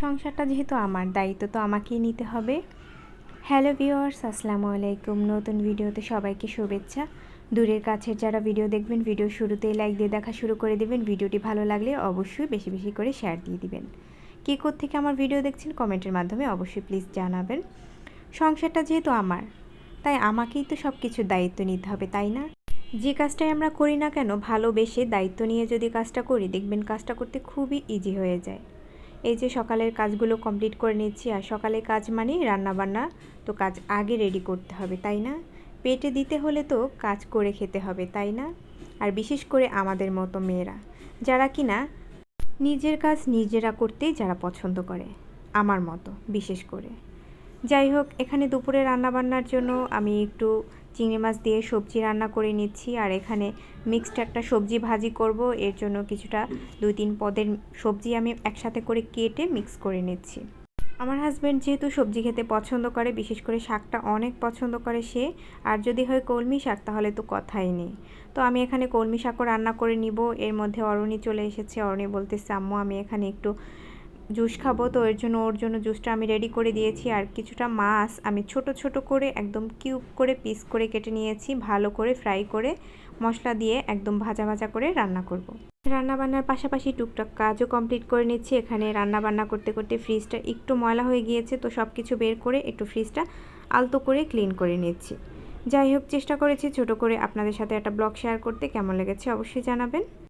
সংসারটা যেহেতু আমার দায়িত্ব, তো আমাকেই নিতে হবে। হ্যালো ভিওয়ার্স আসসালামু আলাইকুম। নতুন ভিডিওতে সবাইকে শুভেচ্ছা। দূরের কাছের যারা ভিডিও দেখবেন ভিডিও শুরুতেই লাইক দিয়ে দেখা শুরু করে দেবেন। ভিডিওটি ভালো লাগলে অবশ্যই বেশি বেশি করে শেয়ার দিয়ে দিবেন। কী থেকে আমার ভিডিও দেখছেন কমেন্টের মাধ্যমে অবশ্যই প্লিজ জানাবেন। সংসারটা যেহেতু আমার, তাই আমাকেই তো সব কিছুর দায়িত্ব নিতে হবে, তাই না? যে কাজটাই আমরা করি না কেন, ভালোবেসে দায়িত্ব নিয়ে যদি কাজটা করি, দেখবেন কাজটা করতে খুবই ইজি হয়ে যায়। এই যে সকালের কাজগুলো কমপ্লিট করে নিচ্ছি, আর সকালে কাজ মানে রান্নাবান্না, তো কাজ আগে রেডি করতে হবে, তাই না? পেটে দিতে হলে তো কাজ করে খেতে হবে, তাই না? আর বিশেষ করে আমাদের মতো মেয়েরা, যারা কিনা নিজের কাজ নিজেরা করতেই যারা পছন্দ করে, আমার মতো বিশেষ করে। যাই হোক, এখানে দুপুরে রান্নাবান্নার জন্য আমি একটু চিংড়ি মাছ দিয়ে সবজি রান্না করে নিচ্ছি আর এখানে মিক্সড একটা সবজি ভাজি করব। এর জন্য কিছুটা দুই তিন পদের সবজি আমি একসাথে করে কেটে মিক্স করে নিচ্ছি। আমার হাজব্যান্ড যেহেতু সবজি খেতে পছন্দ করে, বিশেষ করে শাকটা অনেক পছন্দ করে সে, আর যদি হয় কলমি শাক তাহলে তো কথাই নেই। তো আমি এখানে কলমি শাকও রান্না করে নিব। এর মধ্যে অরণি চলে এসেছে। অরণি বলতেছে, আম্মু, আমি এখানে একটু জুস খাব, তো এর জন্য, ওর জন্য জুসটা আমি রেডি করে দিয়েছি। আর কিছুটা মাছ আমি ছোট ছোট করে একদম কিউব করে পিস করে কেটে নিয়েছি, ভালো করে ফ্রাই করে মশলা দিয়ে একদম ভাজা ভাজা করে রান্না করব। রান্না বান্নার পাশাপাশি টুকটাক কাজও কমপ্লিট করে নিচ্ছি। এখানে রান্না বান্না করতে করতে ফ্রিজটা একটু ময়লা হয়ে গিয়েছে, তো সব কিছু বের করে একটু ফ্রিজটা আলতো করে ক্লিন করে নিচ্ছি। যাই হোক, চেষ্টা করেছি ছোট করে আপনাদের সাথে একটা ব্লগ শেয়ার করতে। কেমন লেগেছে অবশ্যই জানাবেন।